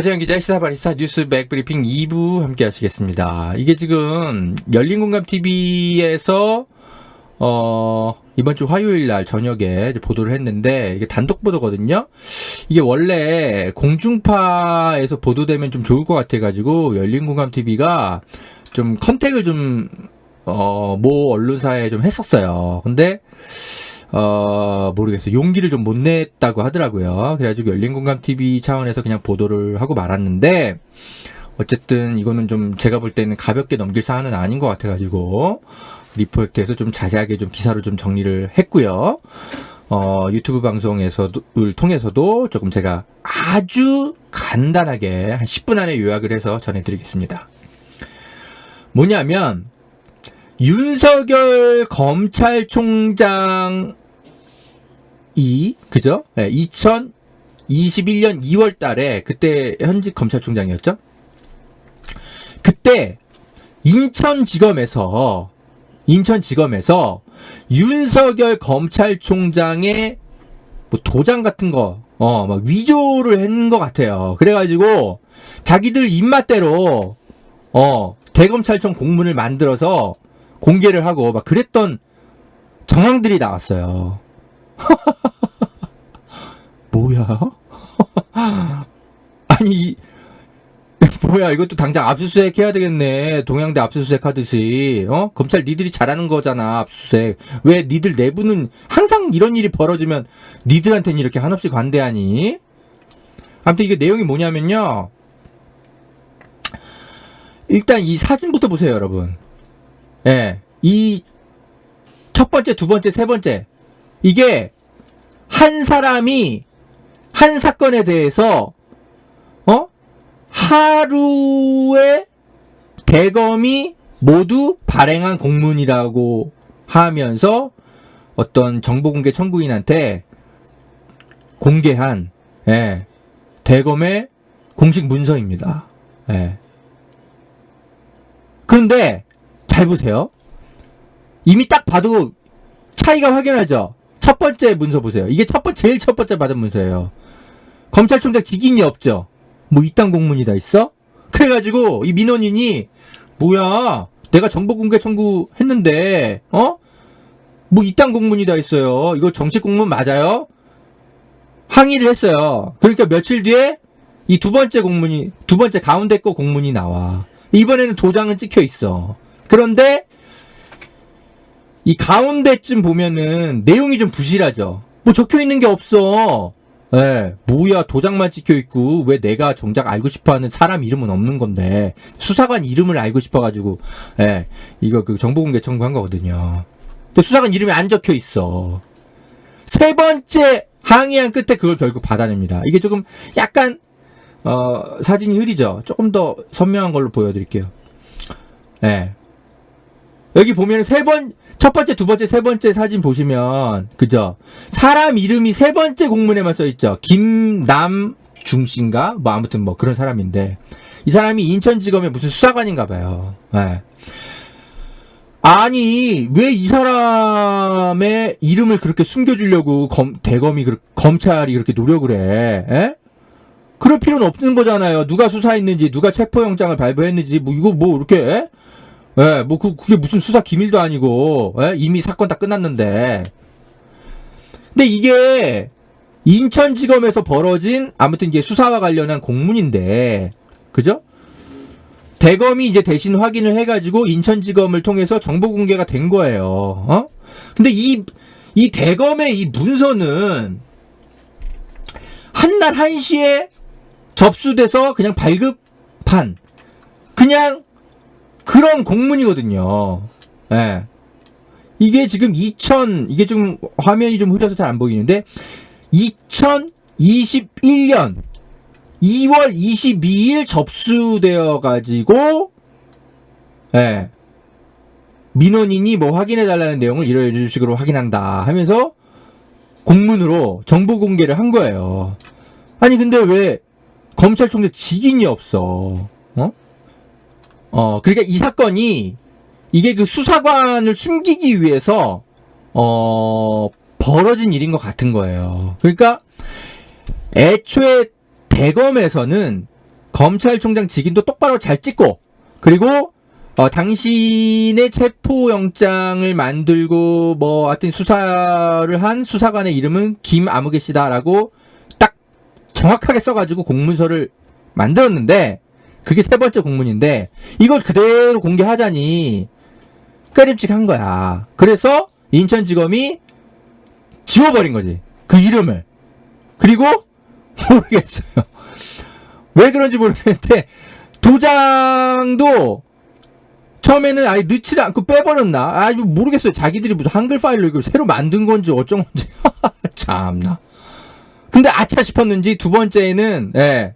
네, 허재현 기자 시사바리스타 뉴스 백브리핑 2부 함께 하시겠습니다. 이게 지금 열린공감TV에서 어, 이번 주 화요일 날 저녁에 보도를 했는데, 이게 단독 보도거든요? 이게 원래 공중파에서 보도되면 좀 좋을 것 같아가지고, 열린공감TV가 좀 컨택을 좀, 어, 모 언론사에 좀 했었어요. 근데, 어, 모르겠어요. 용기를 좀 못 냈다고 하더라고요. 그래가지고 열린공감TV 차원에서 그냥 보도를 하고 말았는데, 어쨌든 이거는 좀 제가 볼 때는 가볍게 넘길 사안은 아닌 것 같아가지고, 리포액트에서 좀 자세하게 좀 기사로 좀 정리를 했고요. 어, 유튜브 방송에서를 통해서도 조금 제가 아주 간단하게 한 10분 안에 요약을 해서 전해드리겠습니다. 뭐냐면, 윤석열 검찰총장 이, 그죠? 네, 2021년 2월 달에, 그때 현직 검찰총장이었죠? 그때, 인천지검에서, 인천지검에서 윤석열 검찰총장의 뭐 도장 같은 거, 어, 막 위조를 했는 것 같아요. 그래가지고 자기들 입맛대로, 어, 대검찰청 공문을 만들어서 공개를 하고 막 그랬던 정황들이 나왔어요. 뭐야? 아니, 이- 뭐야 이것도 당장 압수수색 해야 되겠네. 동양대 압수수색 하듯이. 어? 검찰 니들이 잘하는 거잖아 압수수색. 왜 니들 내부는 항상 이런 일이 벌어지면 니들한테는 이렇게 한없이 관대하니? 아무튼 이게 내용이 뭐냐면요. 일단 이 사진부터 보세요 여러분. 예이 첫 번째 두 번째 세 번째 이게 한 사람이 한 사건에 대해서 어 하루에 대검이 모두 발행한 공문이라고 하면서 어떤 정보공개 청구인한테 공개한 예, 대검의 공식 문서입니다. 예. 그런데 잘 보세요. 이미 딱 봐도 차이가 확연하죠. 첫 번째 문서 보세요. 이게 첫 번째 제일 첫 번째 받은 문서예요. 검찰총장 직인이 없죠. 뭐 이딴 공문이 다 있어? 그래가지고 이 민원인이 뭐야 내가 정보공개 청구했는데 어? 뭐 이딴 공문이 다 있어요. 이거 정식 공문 맞아요? 항의를 했어요. 그러니까 며칠 뒤에 이 두 번째 공문이 두 번째 가운데 거 공문이 나와. 이번에는 도장은 찍혀 있어. 그런데 이 가운데쯤 보면은 내용이 좀 부실하죠. 뭐 적혀 있는 게 없어. 예, 뭐야 도장만 찍혀 있고 왜 내가 정작 알고 싶어하는 사람 이름은 없는 건데 수사관 이름을 알고 싶어가지고 예, 이거 그 정보공개 청구한 거거든요. 근데 수사관 이름이 안 적혀 있어. 세 번째 항의한 끝에 그걸 결국 받아냅니다. 이게 조금 약간 어 사진이 흐리죠. 조금 더 선명한 걸로 보여드릴게요. 예. 여기 보면 세 번, 첫 번째, 두 번째, 세 번째 사진 보시면, 그죠? 사람 이름이 세 번째 공문에만 써 있죠. 김남중 씨인가? 뭐, 아무튼 뭐 그런 사람인데. 이 사람이 인천지검의 무슨 수사관인가 봐요. 예. 아니, 왜 이 사람의 이름을 그렇게 숨겨주려고 검, 대검이, 그렇- 검찰이 그렇게 노력을 해? 예? 그럴 필요는 없는 거잖아요. 누가 수사했는지, 누가 체포영장을 발부했는지, 뭐, 이거 뭐, 이렇게, 예? 예, 뭐, 그, 그게 무슨 수사 기밀도 아니고, 예? 이미 사건 다 끝났는데. 근데 이게, 인천지검에서 벌어진, 아무튼 이게 수사와 관련한 공문인데, 그죠? 대검이 이제 대신 확인을 해가지고 인천지검을 통해서 정보 공개가 된 거예요. 어? 근데 이, 이 대검의 이 문서는, 한날 한시에 접수돼서 그냥 발급한, 그냥 그런 공문이거든요. 예. 이게 지금 2000, 이게 좀 화면이 좀 흐려서 잘 안 보이는데, 2021년 2월 22일 접수되어 가지고, 예. 민원인이 뭐 확인해 달라는 내용을 이런 식으로 확인한다 하면서 공문으로 정보 공개를 한 거예요. 아니 근데 왜 검찰총장 직인이 없어? 어? 어, 그러니까 이 사건이 이게 그 수사관을 숨기기 위해서 어, 벌어진 일인 것 같은 거예요. 그러니까 애초에 대검에서는 검찰총장 직인도 똑바로 잘 찍고 그리고 어, 당신의 체포영장을 만들고 뭐 하여튼 수사를 한 수사관의 이름은 김아무개 씨다라고 딱 정확하게 써가지고 공문서를 만들었는데 그게 세 번째 공문인데 이걸 그대로 공개하자니 꺼림칙한 거야. 그래서 인천지검이 지워버린 거지. 그 이름을. 그리고 모르겠어요. 왜 그런지 모르겠는데 도장도 처음에는 아예 넣지 않고 빼버렸나? 아, 이거 모르겠어요. 자기들이 무슨 한글 파일로 이걸 새로 만든 건지 어쩐 건지. 참나. 근데 아차 싶었는지 두 번째에는, 예.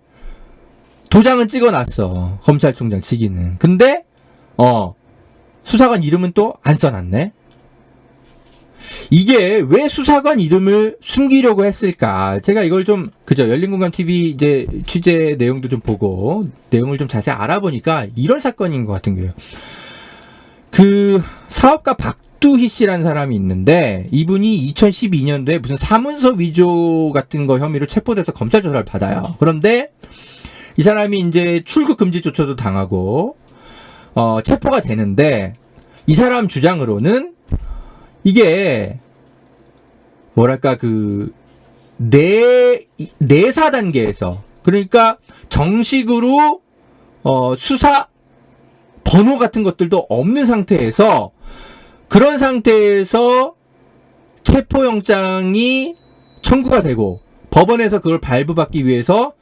도장은 찍어놨어. 검찰총장 직위는. 근데, 어, 수사관 이름은 또 안 써놨네? 이게 왜 수사관 이름을 숨기려고 했을까? 제가 이걸 좀, 그죠. 열린공감 TV 이제 취재 내용도 좀 보고, 내용을 좀 자세히 알아보니까 이런 사건인 것 같은 거예요. 그, 사업가 박두희 씨라는 사람이 있는데, 이분이 2012년도에 무슨 사문서 위조 같은 거 혐의로 체포돼서 검찰 조사를 받아요. 그런데, 이 사람이 이제 출국 금지 조처도 당하고, 어, 체포가 되는데, 이 사람 주장으로는, 이게 뭐랄까 그 내, 내사 단계에서 그러니까 정식으로 어, 수사 번호 같은 것들도 없는 상태에서 그런 상태에서 체포영장이 청구가 되고 법원에서 그걸 발부받기 위해서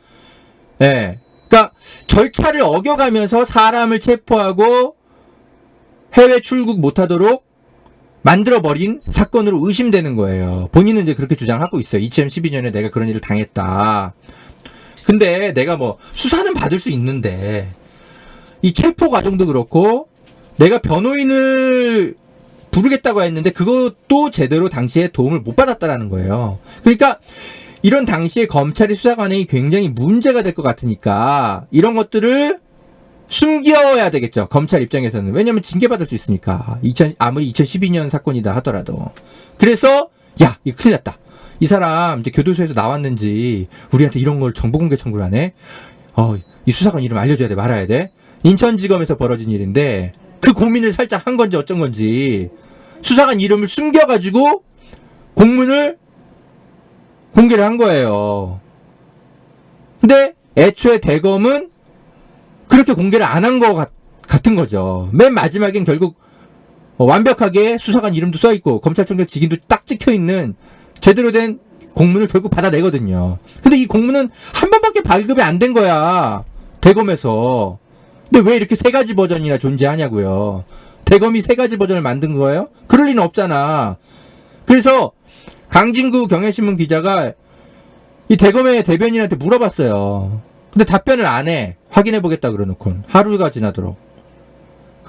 예. 그러니까 절차를 어겨가면서 사람을 체포하고 해외 출국 못하도록 만들어버린 사건으로 의심되는 거예요. 본인은 이제 그렇게 주장하고 있어요. 2012년에 내가 그런 일을 당했다. 근데 내가 뭐 수사는 받을 수 있는데 이 체포 과정도 그렇고 내가 변호인을 부르겠다고 했는데 그것도 제대로 당시에 도움을 못 받았다라는 거예요. 그러니까 이런 당시에 검찰이 수사관이 굉장히 문제가 될 것 같으니까 이런 것들을 숨겨야 되겠죠. 검찰 입장에서는. 왜냐면 징계받을 수 있으니까. 2000, 아무리 2012년 사건이다 하더라도. 그래서, 야, 이거 큰일 났다. 이 사람 이제 교도소에서 나왔는지 우리한테 이런 걸 정보 공개 청구를 하네? 어, 이 수사관 이름 알려줘야 돼, 말아야 돼? 인천지검에서 벌어진 일인데 그 고민을 살짝 한 건지 어쩐 건지 수사관 이름을 숨겨가지고 공문을 공개를 한 거예요. 근데 애초에 대검은 그렇게 공개를 안 한 것 같은 거죠. 맨 마지막엔 결국 어, 완벽하게 수사관 이름도 써 있고 검찰총장 직인도 딱 찍혀 있는 제대로 된 공문을 결국 받아내거든요. 근데 이 공문은 한 번밖에 발급이 안 된 거야. 대검에서. 근데 왜 이렇게 세 가지 버전이나 존재하냐고요. 대검이 세 가지 버전을 만든 거예요? 그럴 리는 없잖아. 그래서 강진구 경향신문 기자가 이 대검의 대변인한테 물어봤어요. 근데 답변을 안 해. 확인해 보겠다 그러놓고 하루가 지나도록.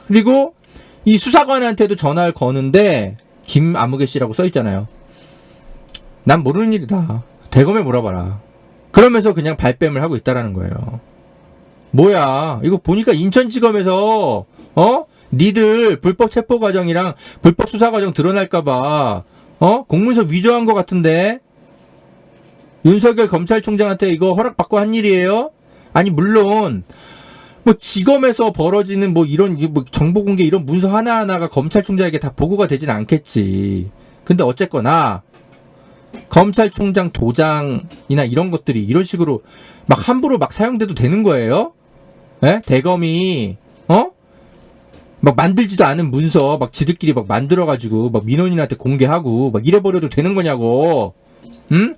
그리고 이 수사관한테도 전화를 거는데 김아무개 씨라고 써 있잖아요. 난 모르는 일이다. 대검에 물어봐라. 그러면서 그냥 발뺌을 하고 있다라는 거예요. 뭐야? 이거 보니까 인천지검에서 어? 니들 불법 체포 과정이랑 불법 수사 과정 드러날까봐 어? 공문서 위조한 것 같은데 윤석열 검찰총장한테 이거 허락받고 한 일이에요? 아니 물론 뭐 지검에서 벌어지는 뭐 이런 뭐 정보 공개 이런 문서 하나하나가 검찰총장에게 다 보고가 되진 않겠지. 근데 어쨌거나 검찰총장 도장이나 이런 것들이 이런 식으로 막 함부로 막 사용돼도 되는 거예요? 예? 대검이 어? 막 만들지도 않은 문서 막 지들끼리 막 만들어 가지고 막 민원인한테 공개하고 막 이래 버려도 되는 거냐고. 응?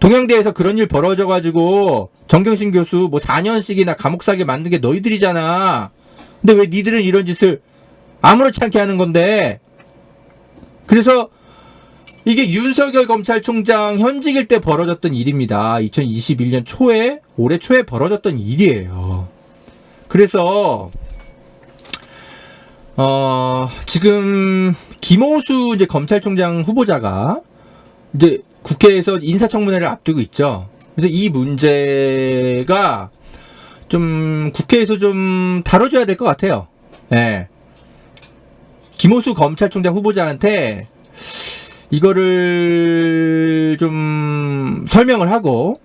동양대에서 그런 일 벌어져가지고 정경심 교수 뭐 4년씩이나 감옥 살게 만든 게 너희들이잖아. 근데 왜 니들은 이런 짓을 아무렇지 않게 하는 건데? 그래서 이게 윤석열 검찰총장 현직일 때 벌어졌던 일입니다. 2021년 초에 올해 초에 벌어졌던 일이에요. 그래서 어 지금 김호수 이제 검찰총장 후보자가 이제 국회에서 인사청문회를 앞두고 있죠. 그래서 이 문제가 좀 국회에서 좀 다뤄줘야 될 것 같아요. 예. 김호수 검찰총장 후보자한테 이거를 좀 설명을 하고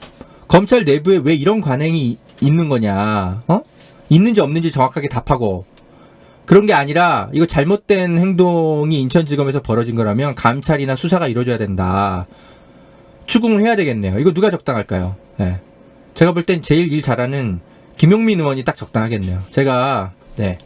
검찰 내부에 왜 이런 관행이 이- 있는 거냐? 어? 있는지 없는지 정확하게 답하고 그런 게 아니라 이거 잘못된 행동이 인천지검에서 벌어진 거라면 감찰이나 수사가 이루어져야 된다. 추궁을 해야 되겠네요. 이거 누가 적당할까요? 네. 제가 볼 땐 제일 일 잘하는 김용민 의원이 딱 적당하겠네요. 제가 네.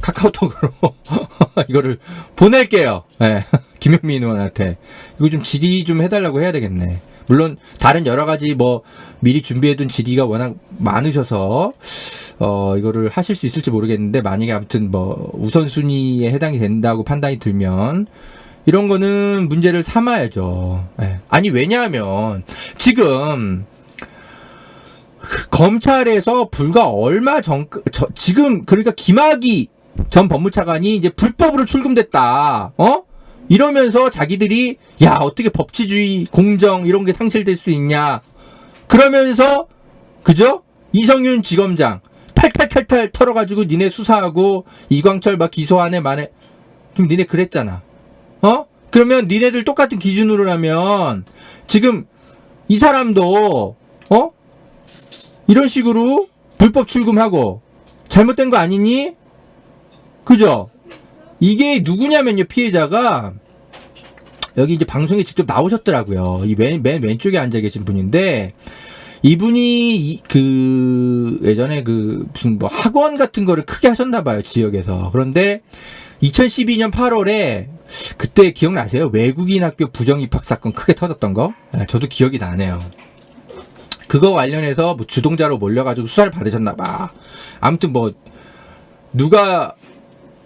카카오톡으로 이거를 보낼게요. 네. 김용민 의원한테 이거 좀 질의 좀 해달라고 해야 되겠네. 물론 다른 여러 가지 뭐 미리 준비해둔 질의가 워낙 많으셔서 어 이거를 하실 수 있을지 모르겠는데 만약에 아무튼 뭐 우선순위에 해당이 된다고 판단이 들면 이런 거는 문제를 삼아야죠. 예. 아니 왜냐하면 지금 그 검찰에서 불과 얼마 전 저- 지금 그러니까 김학의 전 법무차관이 이제 불법으로 출금됐다. 어? 이러면서 자기들이 야 어떻게 법치주의 공정 이런 게 상실될 수 있냐 그러면서 그죠? 이성윤 지검장 탈탈탈탈 털어가지고 니네 수사하고 이광철 막 기소하네 만에 좀 니네 그랬잖아. 어? 그러면 니네들 똑같은 기준으로 라면 지금 이 사람도 어? 이런 식으로 불법 출금하고 잘못된 거 아니니? 그죠? 이게 누구냐면요 피해자가 여기 이제 방송에 직접 나오셨더라고요. 이 맨 맨 왼쪽에 앉아 계신 분인데 이분이 이- 그 예전에 그 무슨 뭐 학원 같은 거를 크게 하셨나 봐요 지역에서. 그런데 2012년 8월에 그때 기억나세요? 외국인 학교 부정 입학 사건 크게 터졌던 거? 예, 저도 기억이 나네요. 그거 관련해서 뭐 주동자로 몰려가지고 수사를 받으셨나 봐. 아무튼 뭐 누가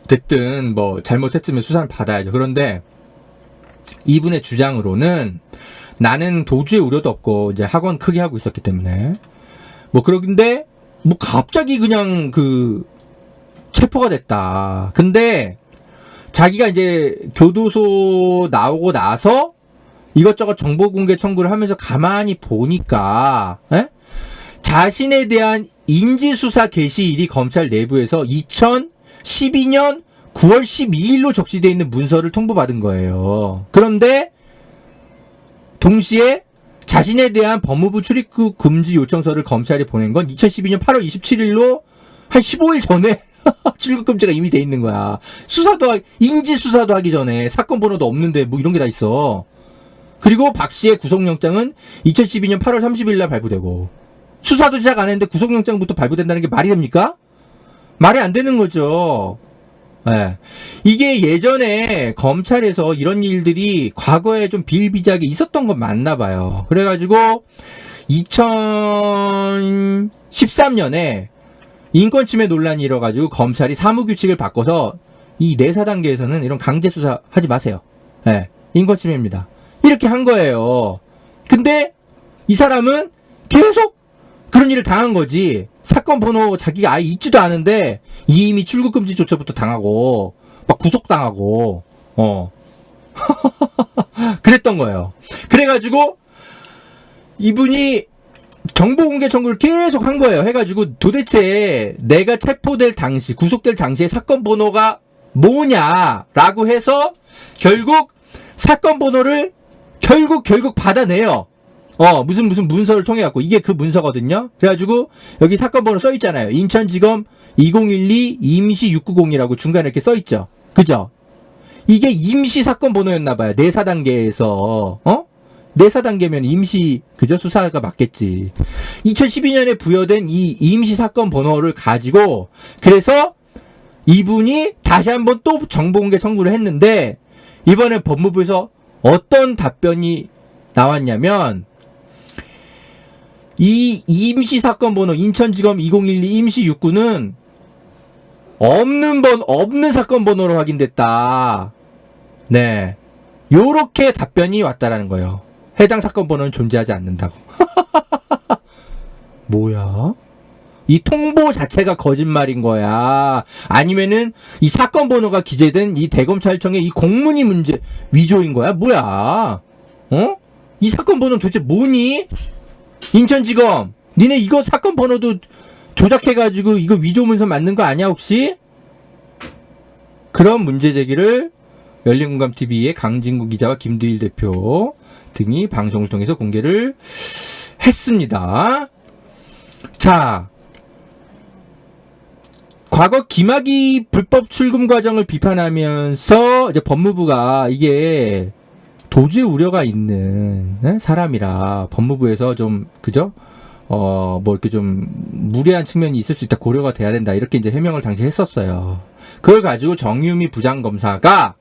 됐든 뭐 잘못했으면 수사를 받아야죠. 그런데 이분의 주장으로는 나는 도주의 우려도 없고 이제 학원 크게 하고 있었기 때문에 뭐 그런데 뭐 갑자기 그냥 그 체포가 됐다. 근데 자기가 이제 교도소 나오고 나서 이것저것 정보 공개 청구를 하면서 가만히 보니까 에? 자신에 대한 인지 수사 개시일이 검찰 내부에서 2012년 9월 12일로 적시되어 있는 문서를 통보받은 거예요. 그런데 동시에 자신에 대한 법무부 출입국 금지 요청서를 검찰에 보낸 건 2012년 8월 27일로 한 15일 전에 출국 금지가 이미 돼 있는 거야. 수사도 하- 인지 수사도 하기 전에 사건 번호도 없는데 뭐 이런 게 다 있어. 그리고 박 씨의 구속영장은 2012년 8월 30일 날 발부되고 수사도 시작 안 했는데 구속영장부터 발부된다는 게 말이 됩니까? 말이 안 되는 거죠. 예. 이게 예전에 검찰에서 이런 일들이 과거에 좀 비일비재하게 있었던 건 맞나 봐요. 그래가지고 2013년에 인권침해 논란이 일어가지고 검찰이 사무규칙을 바꿔서 이 내사 단계에서는 이런 강제 수사 하지 마세요. 예. 인권침해입니다. 이렇게 한 거예요. 근데 이 사람은 계속 그런 일을 당한 거지. 사건 번호 자기가 아예 있지도 않은데 이미 출국 금지 조처부터 당하고 막 구속당하고 어 그랬던 거예요. 그래가지고 이분이 정보 공개 청구를 계속 한 거예요. 해가지고 도대체 내가 체포될 당시 구속될 당시에 사건 번호가 뭐냐라고 해서 결국 사건 번호를 결국 결국 받아내요. 어, 무슨 무슨 문서를 통해 갖고 이게 그 문서거든요. 그래가지고 여기 사건 번호 써 있잖아요. 인천지검 2012 임시 690이라고 중간에 이렇게 써 있죠. 그죠? 이게 임시 사건 번호였나 봐요. 내사 단계에서 어? 내사 단계면 임시 그죠 수사가 맞겠지. 2012년에 부여된 이 임시 사건 번호를 가지고 그래서 이분이 다시 한번 또 정보 공개 청구를 했는데 이번에 법무부에서 어떤 답변이 나왔냐면 이 임시 사건 번호 인천지검 2012 임시 69는 없는 번 없는 사건 번호로 확인됐다. 네. 요렇게 답변이 왔다라는 거예요. 해당 사건 번호는 존재하지 않는다고. 뭐야? 이 통보 자체가 거짓말인 거야. 아니면은 이 사건 번호가 기재된 이 대검찰청의 이 공문이 문제 위조인 거야? 뭐야? 어? 이 사건 번호는 도대체 뭐니? 인천지검, 니네 이거 사건 번호도 조작해가지고 이거 위조 문서 맞는 거 아니야 혹시? 그런 문제 제기를 열린공감TV의 강진구 기자와 김두일 대표 등이 방송을 통해서 공개를 했습니다. 자, 과거 김학의 불법 출금 과정을 비판하면서 이제 법무부가 이게 도주의 우려가 있는 네? 사람이라 법무부에서 좀 그죠? 어, 뭐 이렇게 좀 무례한 측면이 있을 수 있다 고려가 돼야 된다 이렇게 이제 해명을 당시 했었어요. 그걸 가지고 정유미 부장검사가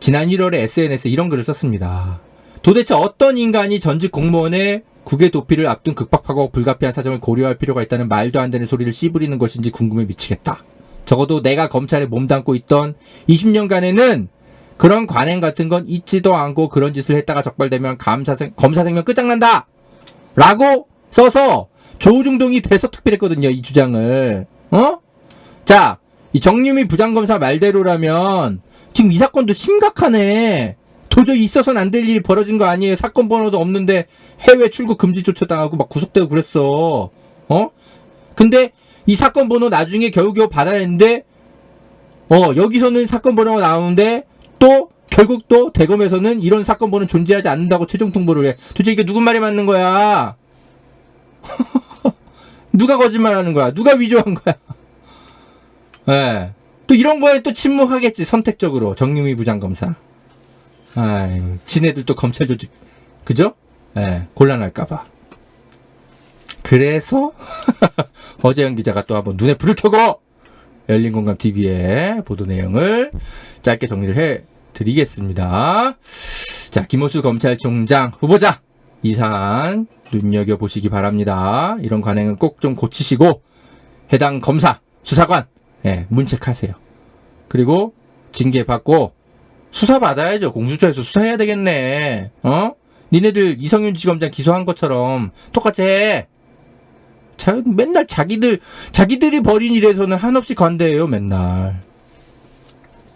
지난 1월에 SNS에 이런 글을 썼습니다. 도대체 어떤 인간이 전직 공무원의 국외 도피를 앞둔 극박하고 불가피한 사정을 고려할 필요가 있다는 말도 안 되는 소리를 씨부리는 것인지 궁금해 미치겠다. 적어도 내가 검찰에 몸담고 있던 20년간에는 그런 관행 같은 건 있지도 않고 그런 짓을 했다가 적발되면 감사생, 검사 생명 끝장난다! 라고 써서 조중동이 대서특필했거든요, 이 주장을. 어? 자, 이 정유미 부장검사 말대로라면 지금 이 사건도 심각하네. 도저히 있어서는 안 될 일이 벌어진 거 아니에요. 사건 번호도 없는데 해외 출국 금지 조처당하고 막 구속되고 그랬어. 어? 근데 이 사건 번호 나중에 겨우겨우 받아야 했는데 어, 여기서는 사건 번호가 나오는데 또 결국 또 대검에서는 이런 사건 번호는 존재하지 않는다고 최종 통보를 해. 도대체 이게 누군 말이 맞는 거야? 누가 거짓말하는 거야? 누가 위조한 거야? 예. 또 이런 거에 또 침묵하겠지 선택적으로 정유미 부장검사. 아유, 지네들 또 검찰 조직 그죠? 예, 곤란할까봐. 그래서 어재영 기자가 또 한번 눈에 불을 켜고 열린공감 TV의 보도 내용을 짧게 정리를 해 드리겠습니다. 자, 김호수 검찰총장 후보자 이 사안 눈여겨 보시기 바랍니다. 이런 관행은 꼭 좀 고치시고 해당 검사 수사관 예, 문책하세요. 그리고 징계 받고 수사 받아야죠. 공수처에서 수사해야 되겠네. 어? 니네들 이성윤 지검장 기소한 것처럼 똑같이 해. 자, 맨날 자기들 자기들이 벌인 일에서는 한없이 관대해요, 맨날.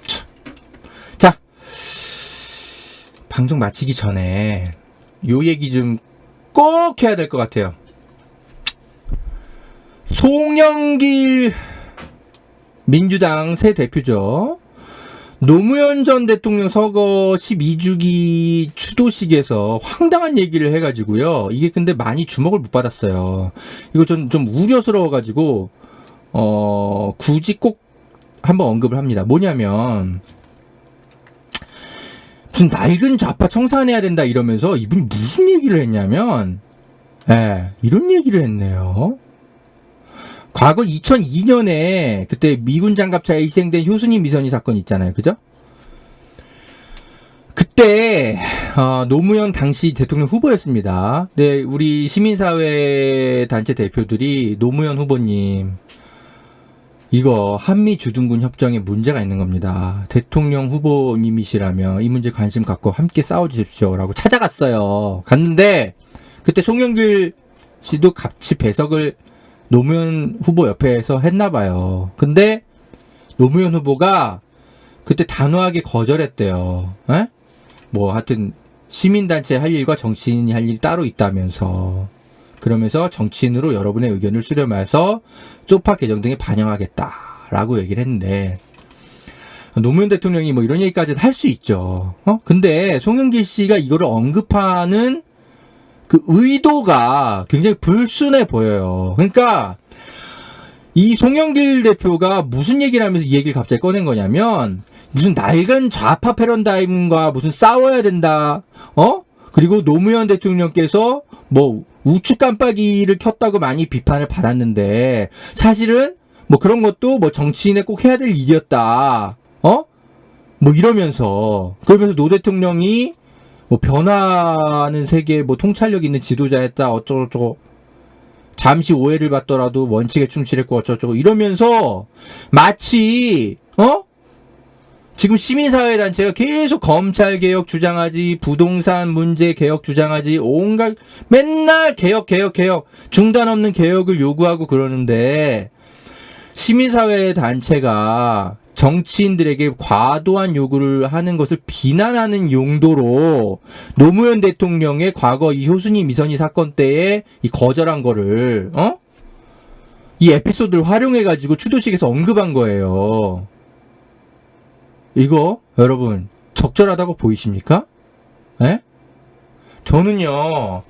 참. 자, 방송 마치기 전에 요 얘기 좀 꼭 해야 될 것 같아요. 송영길 민주당 새 대표죠. 노무현 전 대통령 서거 12주기 추도식에서 황당한 얘기를 해가지고요. 이게 근데 많이 주목을 못 받았어요. 이거 좀, 좀 우려스러워가지고, 어, 굳이 꼭 한번 언급을 합니다. 뭐냐면, 무슨 낡은 좌파 청산해야 된다 이러면서 이분이 무슨 얘기를 했냐면, 예, 이런 얘기를 했네요. 과거 2002년에 그때 미군 장갑차에 희생된 효순이 미선이 사건 있잖아요. 그죠? 그때 어, 노무현 당시 대통령 후보였습니다. 네, 우리 시민사회 단체 대표들이 노무현 후보님 이거 한미 주둔군 협정에 문제가 있는 겁니다. 대통령 후보님이시라면 이 문제 관심 갖고 함께 싸워주십시오라고 찾아갔어요. 갔는데 그때 송영길 씨도 같이 배석을 노무현 후보 옆에서 했나 봐요. 근데 노무현 후보가 그때 단호하게 거절했대요. 에? 뭐 하여튼 시민단체 할 일과 정치인이 할 일이 따로 있다면서 그러면서 정치인으로 여러분의 의견을 수렴해서 쪽파 개정 등에 반영하겠다라고 얘기를 했는데 노무현 대통령이 뭐 이런 얘기까지는 할수 있죠. 어? 근데 송영길 씨가 이거를 언급하는 그 의도가 굉장히 불순해 보여요. 그러니까 이 송영길 대표가 무슨 얘기를 하면서 이 얘기를 갑자기 꺼낸 거냐면 무슨 낡은 좌파 패러다임과 무슨 싸워야 된다. 어? 그리고 노무현 대통령께서 뭐 우측 깜빡이를 켰다고 많이 비판을 받았는데 사실은 뭐 그런 것도 뭐 정치인에 꼭 해야 될 일이었다. 어? 뭐 이러면서 그러면서 노 대통령이 뭐 변화하는 세계에 뭐 통찰력 있는 지도자였다 어쩌고저쩌고 잠시 오해를 받더라도 원칙에 충실했고 어쩌고저쩌고 이러면서 마치 어? 지금 시민사회단체가 계속 검찰 개혁 주장하지 부동산 문제 개혁 주장하지 온갖 맨날 개혁 개혁 개혁 중단 없는 개혁을 요구하고 그러는데 시민사회 단체가 정치인들에게 과도한 요구를 하는 것을 비난하는 용도로 노무현 대통령의 과거 이 효순이 미선이 사건 때에 이 거절한 거를 어? 이 에피소드를 활용해 가지고 추도식에서 언급한 거예요. 이거 여러분 적절하다고 보이십니까? 예? 저는요.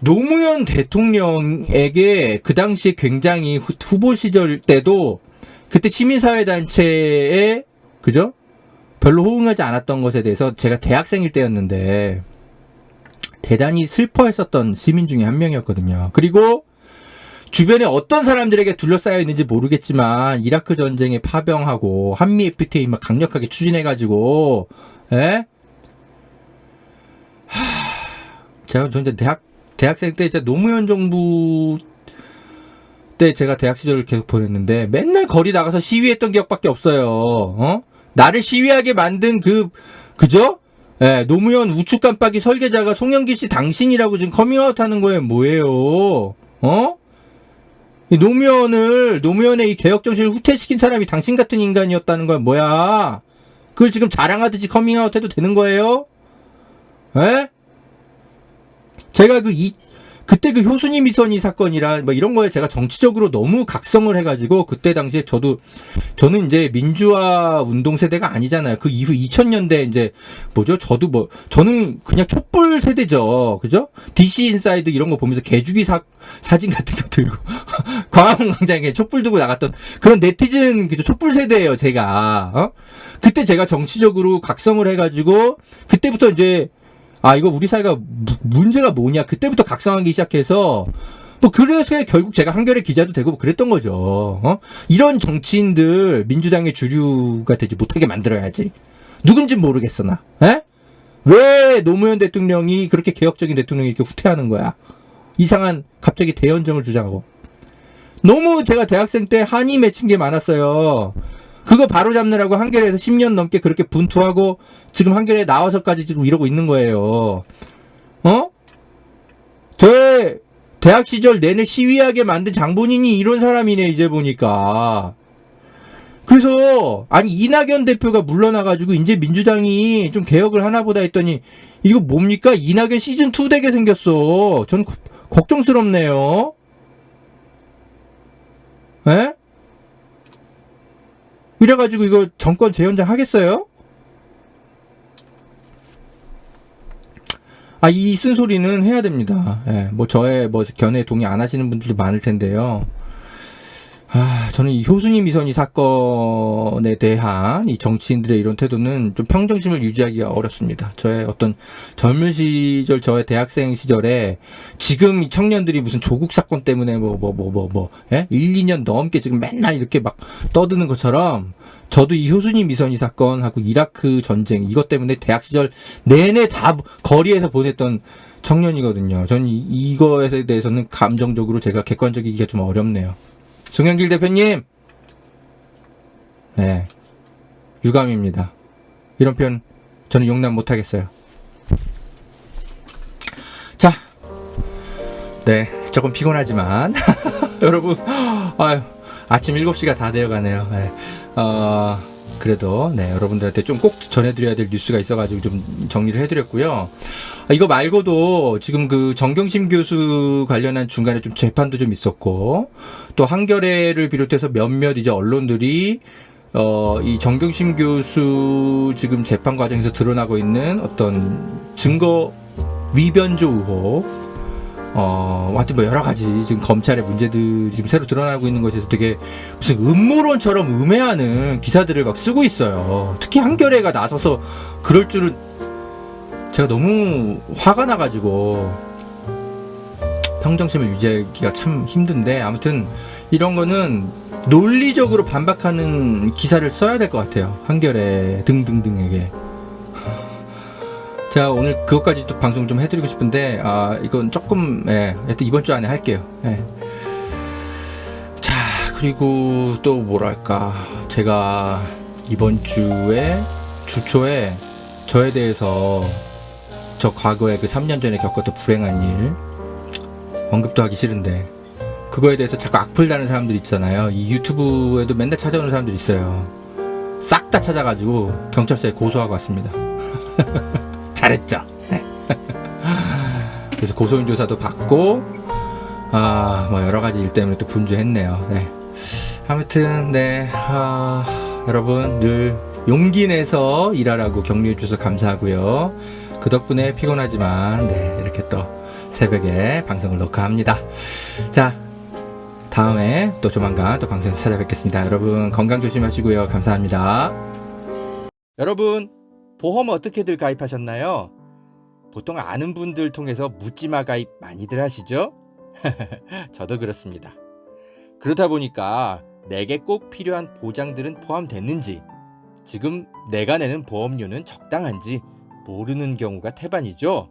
노무현 대통령에게 그 당시에 굉장히 후- 후보 시절 때도 그때 시민사회단체에 그죠? 별로 호응하지 않았던 것에 대해서 제가 대학생일 때였는데 대단히 슬퍼했었던 시민 중에 한 명이었거든요. 그리고 주변에 어떤 사람들에게 둘러싸여 있는지 모르겠지만 이라크 전쟁에 파병하고 한미 FTA 막 강력하게 추진해가지고 에? 하... 제가 저 이제 대학 대학생 때 진짜 노무현 정부 때 제가 대학 시절을 계속 보냈는데 맨날 거리 나가서 시위했던 기억밖에 없어요. 어? 나를 시위하게 만든 그 그죠? 예, 노무현 우측 깜빡이 설계자가 송영기 씨 당신이라고 지금 커밍아웃 하는 거예요. 뭐예요? 어? 이 노무현을 노무현의 이 개혁 정신을 후퇴시킨 사람이 당신 같은 인간이었다는 거야. 뭐야? 그걸 지금 자랑하듯이 커밍아웃 해도 되는 거예요? 에? 제가 그 이, 그때 그 효순이 미선이 사건이라 뭐 이런 거에 제가 정치적으로 너무 각성을 해가지고 그때 당시에 저도 저는 이제 민주화 운동 세대가 아니잖아요. 그 이후 2000년대 이제 뭐죠? 저도 뭐 저는 그냥 촛불 세대죠. 그죠? DC 인사이드 이런 거 보면서 개주기 사 사진 같은 거 들고 광화문 광장에 촛불 두고 나갔던 그런 네티즌 그죠? 촛불 세대예요. 제가 어? 그때 제가 정치적으로 각성을 해가지고 그때부터 이제 아 이거 우리 사회가 무- 문제가 뭐냐 그때부터 각성하기 시작해서 뭐 그래서 결국 제가 한겨레 기자도 되고 그랬던 거죠. 어? 이런 정치인들 민주당의 주류가 되지 못하게 만들어야지. 누군지 모르겠어 나. 에? 왜 노무현 대통령이 그렇게 개혁적인 대통령이 이렇게 후퇴하는 거야? 이상한 갑자기 대연정을 주장하고. 너무 제가 대학생 때 한이 맺힌 게 많았어요. 그거 바로 잡느라고 한겨레에서 10년 넘게 그렇게 분투하고 지금 한겨레에 나와서까지 지금 이러고 있는 거예요. 어? 저의 대학 시절 내내 시위하게 만든 장본인이 이런 사람이네 이제 보니까. 그래서 아니 이낙연 대표가 물러나가지고 이제 민주당이 좀 개혁을 하나 보다 했더니 이거 뭡니까 이낙연 시즌 2 되게 생겼어. 전 거- 걱정스럽네요. 에? 이래가지고 이거 정권 재연장 하겠어요? 아, 이 쓴소리는 해야 됩니다. 예, 뭐 저의 뭐 견해에 동의 안 하시는 분들도 많을 텐데요. 아, 저는 이 효순이 미선이 사건에 대한 이 정치인들의 이런 태도는 좀 평정심을 유지하기가 어렵습니다. 저의 어떤 젊은 시절, 저의 대학생 시절에 지금 이 청년들이 무슨 조국 사건 때문에 뭐, 뭐, 뭐, 뭐, 뭐, 예? 1, 2년 넘게 지금 맨날 이렇게 막 떠드는 것처럼 저도 이 효순이 미선이 사건하고 이라크 전쟁 이것 때문에 대학 시절 내내 다 거리에서 보냈던 청년이거든요. 전 이, 이거에 대해서는 감정적으로 제가 객관적이기가 좀 어렵네요. 송영길 대표님, 네, 유감입니다. 이런 표현 저는 용납 못하겠어요. 자, 네, 조금 피곤하지만 여러분, 아유, 아침 7시가 다 되어가네요. 네. 어, 그래도 네 여러분들한테 좀 꼭 전해드려야 될 뉴스가 있어가지고 좀 정리를 해드렸고요. 아, 이거 말고도 지금 그 정경심 교수 관련한 중간에 좀 재판도 좀 있었고 또 한겨레를 비롯해서 몇몇 이제 언론들이 어, 이 정경심 교수 지금 재판 과정에서 드러나고 있는 어떤 증거 위변조 의혹 어, 하여튼 뭐 여러 가지 지금 검찰의 문제들이 지금 새로 드러나고 있는 것에서 되게 무슨 음모론처럼 음해하는 기사들을 막 쓰고 있어요. 특히 한겨레가 나서서 그럴 줄은 제가 너무 화가 나가지고 평정심을 유지하기가 참 힘든데 아무튼 이런 거는 논리적으로 반박하는 기사를 써야 될 것 같아요. 한겨레 등등등에게. 제가 오늘 그것까지 또 방송 좀 해드리고 싶은데 아 이건 조금 예 하여튼 이번 주 안에 할게요. 예. 자 그리고 또 뭐랄까. 제가 이번 주에 주초에 저에 대해서 저 과거에 그 3년 전에 겪었던 불행한 일 언급도 하기 싫은데 그거에 대해서 자꾸 악플 다는 사람들 있잖아요. 이 유튜브에도 맨날 찾아오는 사람들 있어요. 싹 다 찾아가지고 경찰서에 고소하고 왔습니다 잘했죠. 네. 그래서 고소인 조사도 받고 아 뭐 여러 가지 일 때문에 또 분주했네요. 네. 아무튼 네 아, 여러분 늘 용기 내서 일하라고 격려해 주셔서 감사하고요. 그 덕분에 피곤하지만 네 이렇게 또 새벽에 방송을 녹화합니다. 자, 다음에 또 조만간 또 방송에서 찾아뵙겠습니다. 여러분 건강 조심하시고요. 감사합니다. 여러분 보험 어떻게들 가입하셨나요? 보통 아는 분들 통해서 묻지마 가입 많이들 하시죠? 저도 그렇습니다. 그러다 보니까 내게 꼭 필요한 보장들은 포함됐는지 지금 내가 내는 보험료는 적당한지 모르는 경우가 태반이죠.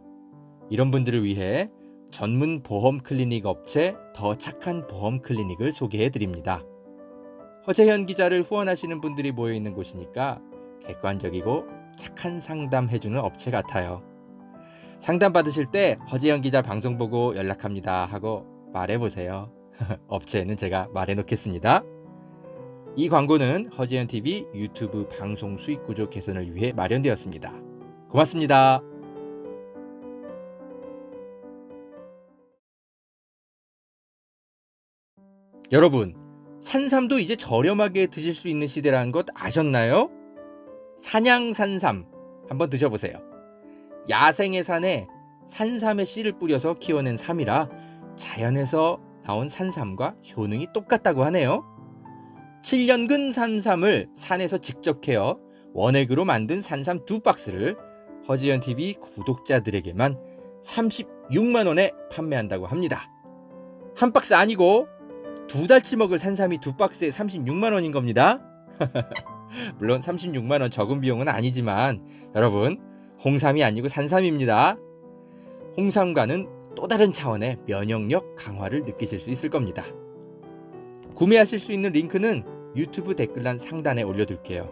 이런 분들을 위해 전문 보험 클리닉 업체 더 착한 보험 클리닉을 소개해 드립니다. 허재현 기자를 후원하시는 분들이 모여 있는 곳이니까 객관적이고 착한 상담 해주는 업체 같아요. 상담 받으실 때 허재현 기자 방송 보고 연락합니다 하고 말해 보세요. 업체에는 제가 말해 놓겠습니다. 이 광고는 허재현 TV 유튜브 방송 수익 구조 개선을 위해 마련되었습니다. 고맙습니다. 여러분, 산삼도 이제 저렴하게 드실 수 있는 시대라는 것 아셨나요? 산양 산삼 한번 드셔보세요. 야생의 산에 산삼의 씨를 뿌려서 키워낸 삼이라 자연에서 나온 산삼과 효능이 똑같다고 하네요. 7년근 산삼을 산에서 직접 캐어 원액으로 만든 산삼 두 박스를 허지연 TV 구독자들에게만 36만 원에 판매한다고 합니다. 한 박스 아니고 두 달치 먹을 산삼이 두 박스에 36만 원인 겁니다. 물론 36만 원 적은 비용은 아니지만 여러분 홍삼이 아니고 산삼입니다. 홍삼과는 또 다른 차원의 면역력 강화를 느끼실 수 있을 겁니다. 구매하실 수 있는 링크는 유튜브 댓글란 상단에 올려둘게요.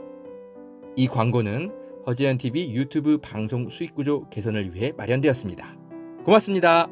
이 광고는 허재현 TV 유튜브 방송 수익 구조 개선을 위해 마련되었습니다. 고맙습니다.